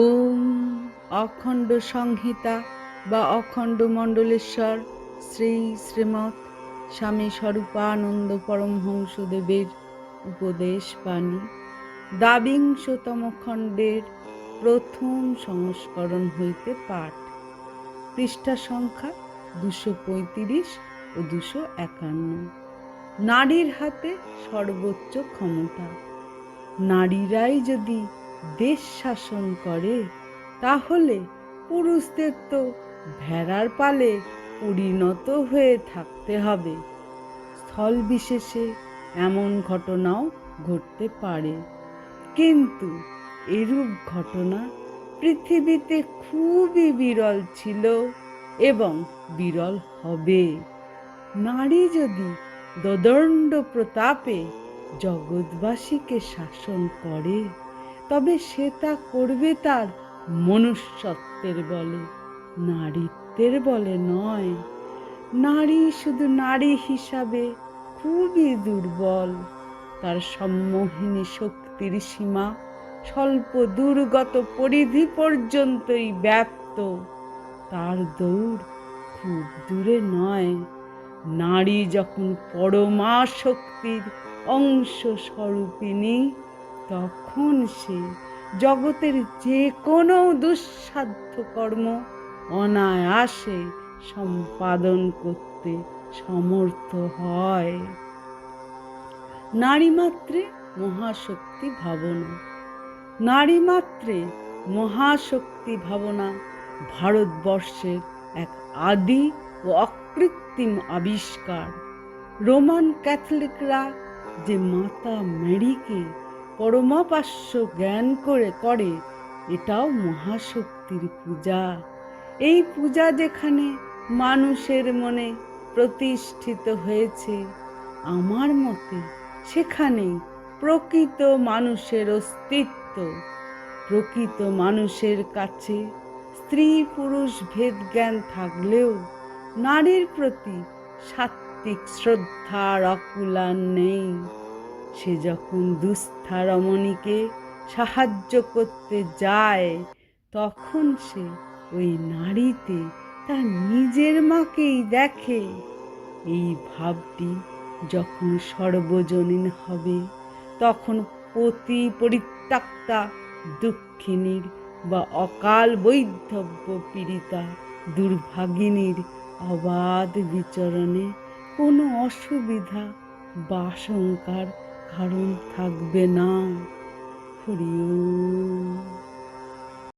ওম অখণ্ড সংহিতা বা অখণ্ড মণ্ডলেশ্বর শ্রী শ্রীমৎ স্বামী স্বরূপানন্দ পরমহংসদেবের উপদেশ বাণী। দ্বাবিংশতম খণ্ডের প্রথম সংস্করণ হইতে পাঠ। পৃষ্ঠা সংখ্যা দুশো পঁয়ত্রিশ ও দুশো একান্ন। নারীর হাতে সর্বোচ্চ ক্ষমতা। নারীরাই যদি দেশ শাসন করে, তাহলে পুরুষদের তো ভেড়ার পালে পরিণত হয়ে থাকতে হবে। স্থল বিশেষে এমন ঘটনাও ঘটতে পারে। কিন্তু এরূপ ঘটনা পৃথিবীতে খুবই বিরল ছিল এবং বিরল হবে। নারী যদি দদণ্ড প্রতাপে জগৎবাসীকে শাসন করে তবে সে তা করবে তার মনুষ্যত্বের বলে। নারীত্বের বলে নয়। নারী শুধু নারী হিসাবে খুবই দুর্বল। তার সম্মোহিনী শক্তির সীমা স্বল্প দুর্গত পরিধি পর্যন্তই ব্যাপ্ত। তার দৌড় খুব দূরে নয়। নারী যখন পরমা শক্তির অংশ স্বরূপিণী তখন সে জগতের যে কোনো দুঃসাধ্য কর্ম অনায়াসে সম্পাদন করতে সমর্থ হয়। নারীমাত্রে মহাশক্তি ভাবনা। নারীমাত্রে মহাশক্তি ভাবনা ভারতবর্ষের এক আদি ও অকৃত্রিম আবিষ্কার। রোমান ক্যাথলিকরা যে মাতা মেরিকে পরমাপাস্য জ্ঞান করে করে, এটাও মহাশক্তির পূজা। এই পূজা যেখানে মানুষের মনে প্রতিষ্ঠিত হয়েছে, আমার মতে সেখানে প্রকৃত মানুষের অস্তিত্ব, প্রকৃত মানুষের কাছে স্ত্রী পুরুষ ভেদ জ্ঞান থাকলেও নারীর প্রতি সাত্বিক শ্রদ্ধার অকুলান নেই। সে যখন দুস্থা রমণীকে সাহায্য করতে যায়, তখন সে ওই নারীতে তার নিজের মাকেই দেখে। এই ভাবটি যখন সর্বজনীন হবে, তখন পতি পরিত্যক্তা, দুঃখিনীর বা অকাল বৈধব্য পীড়িতা, দুর্ভাগিনীর অবাধ বিচরণে কোনো অসুবিধা বা আশঙ্কার কারণ থাকবে না হরি ওম।